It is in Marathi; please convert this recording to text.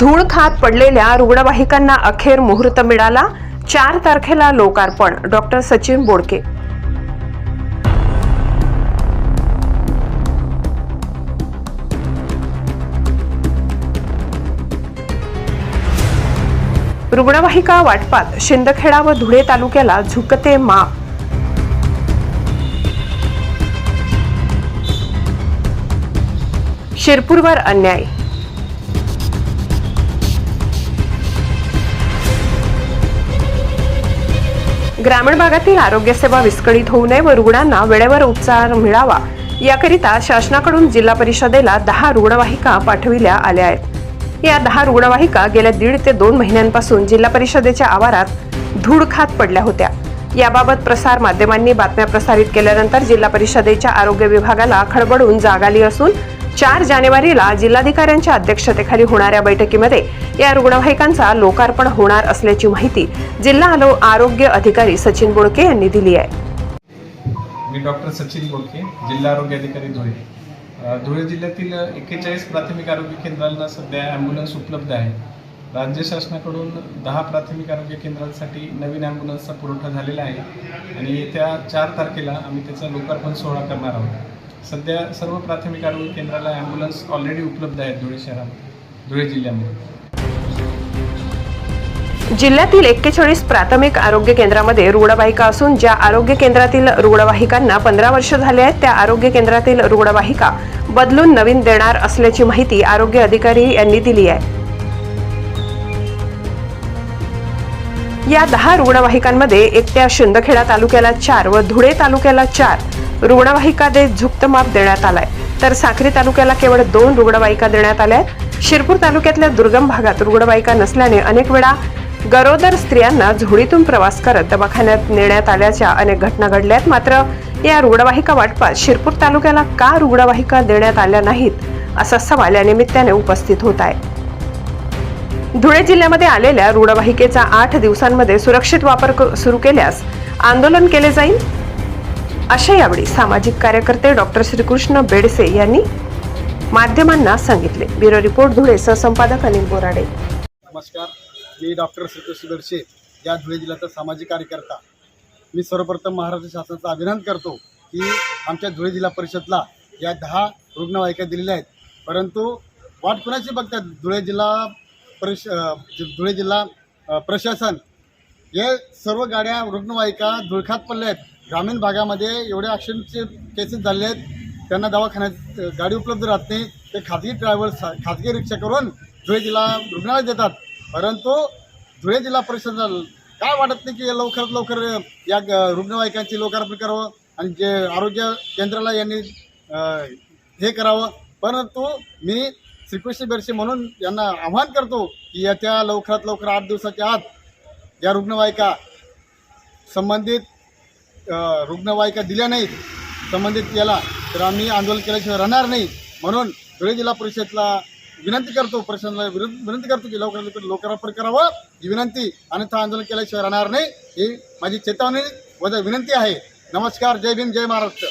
धूळ खात पडलेल्या रुग्णवाहिकांना अखेर मुहूर्त मिळाला. चार तारखेला लोकार्पण. डॉक्टर सचिन बोडके. रुग्णवाहिका वाटपात शिंदखेडा व धुळे तालुक्याला झुकते माप शिरपूरवर अन्याय. ग्रामीण भागातील आरोग्यसेवा विस्कळीत होऊ नये व रुग्णांना वेळेवर उपचार मिळावा. याकरिता शासनाकडून जिल्हा परिषदेला दहा रुग्णवाहिका पाठविल्या आल्या आहेत. या दहा रुग्णवाहिका गेल्या दीड ते दोन महिन्यांपासून जिल्हा परिषदेच्या आवारात धूळ खात पडल्या होत्या. याबाबत प्रसार माध्यमांनी बातम्या प्रसारित केल्यानंतर जिल्हा परिषदेच्या आरोग्य विभागाला खडबडून जाग आली असून चार जानेवारीला जिल्हाधिकाऱ्यांच्या अध्यक्षतेखाली होणाऱ्या बैठकीमध्ये या रुग्णवाहिकांचा लोकार्पण होणार असल्याची माहिती जिल्हा आरोग्य अधिकारी सचिन बोडके यांनी दिली आहे. मी डॉक्टर सचिन बोडके जिल्हा आरोग्य अधिकारी धुळे. धुळे जिल्ह्यातील एक्केचाळीस प्राथमिक आरोग्य केंद्रांना सध्या ॲम्ब्युलन्स उपलब्ध आहे. राज्य शासनाकडून दहा प्राथमिक आरोग्य केंद्रांसाठी नवीन ॲम्ब्युलन्सचा पुरवठा झालेला आहे आणि येत्या चार तारखेला आम्ही त्याचा लोकार्पण सोहळा करणार आहोत. सध्या सर्व प्राथमिक आरोग्य केंद्राला ॲम्ब्युलन्स ऑलरेडी उपलब्ध आहेत धुळे शहरात धुळे जिल्ह्यामध्ये. जिल्ह्यातील एक्केचाळीस प्राथमिक आरोग्य केंद्रामध्ये रुग्णवाहिका असून ज्या आरोग्य केंद्रातील रुग्णवाहिकांना पंधरा वर्ष झाले आहेत त्या आरोग्य केंद्रातील रुग्णवाहिका बदलून नवीन देणार असल्याची माहिती आरोग्य अधिकारी यांनी दिली आहे. या दहा रुग्णवाहिकांमध्ये एकट्या शिंदखेडा तालुक्याला चार व धुळे तालुक्याला चार रुग्णवाहिका देत झुक्त माप देण्यात आलाय. तर साक्री तालुक्याला केवळ दोन रुग्णवाहिका देण्यात आल्या आहेत. शिरपूर तालुक्यातल्या दुर्गम भागात रुग्णवाहिका नसल्याने अनेक वेळा गरोदर स्त्रियांना झोडीतून प्रवास करत दवाखान्यात नेण्यात आल्याच्या अनेक घटना घडल्या आहेत मात्र या रुग्णवाहिका वाटपात शिरपूर तालुक्याला का रुग्णवाहिका देण्यात आल्या नाहीत असा सवाल या निमित्ताने उपस्थित होत आहे. धुळे जिल्ह्यामध्ये आलेल्या रुग्णवाहिकेचा आठ दिवसांमध्ये सुरक्षित वापर क- सुरू केल्यास आंदोलन केले जाईल? असे यावेळी सामाजिक कार्यकर्ते डॉक्टर श्रीकृष्ण बेडसे यांनी माध्यमांना सांगितले. ब्युरो रिपोर्ट धुळे सहसंपादक अनिल बोराडे. नमस्कार. मी डॉक्टर श्रीकृष्ण बेडसे या धुळे जिल्ह्याचा सामाजिक कार्यकर्ता. मी सर्वप्रथम महाराष्ट्र शासनाचा अभिनंदन करतो की आमच्या धुळे जिल्हा परिषदला या दहा रुग्णवाहिका दिलेल्या आहेत. परंतु वाट कुणाची बघतात? धुळे जिल्हा परिष धुळे जिल्हा प्रशासन. हे सर्व गाड्या रुग्णवाहिका धुळखात पडल्या आहेत. ग्रामीण भागामध्ये एवढे ॲक्सिडेंटचे केसेस झाले आहेत. त्यांना दवाखान्यात गाडी उपलब्ध राहत नाही. ते खाजगी ड्रायव्हर्स खाजगी रिक्षा करून धुळे जिल्हा रुग्णालय देतात. परंतु धुळे जिल्हा परिषदेला काय वाटत नाही की लवकरात लवकर या ग- रुग्णवाहिकांची लोकार्पण करावं आणि जे आरोग्य केंद्राला यांनी हे करावं. परंतु मी श्रीकृष्ण बेरसे म्हणून यांना आव्हान करतो की येत्या लवकरात लवकर आठ दिवसाच्या आत या रुग्णवाहिका संबंधित रुग्णवाहिका दिल्या नाहीत संबंधित याला. तर आम्ही आंदोलन केल्याशिवाय राहणार नाही. म्हणून धुळे जिल्हा परिषदला विनंती करतो प्रशासनाला विनंती विनंती करतो की लवकरात लवकर लोकार्पण करावं. ही विनंती अन्यथा आंदोलन केल्याशिवाय राहणार नाही. ही माझी चेतावणी वजा विनंती आहे. नमस्कार. जय भीम. जय महाराष्ट्र.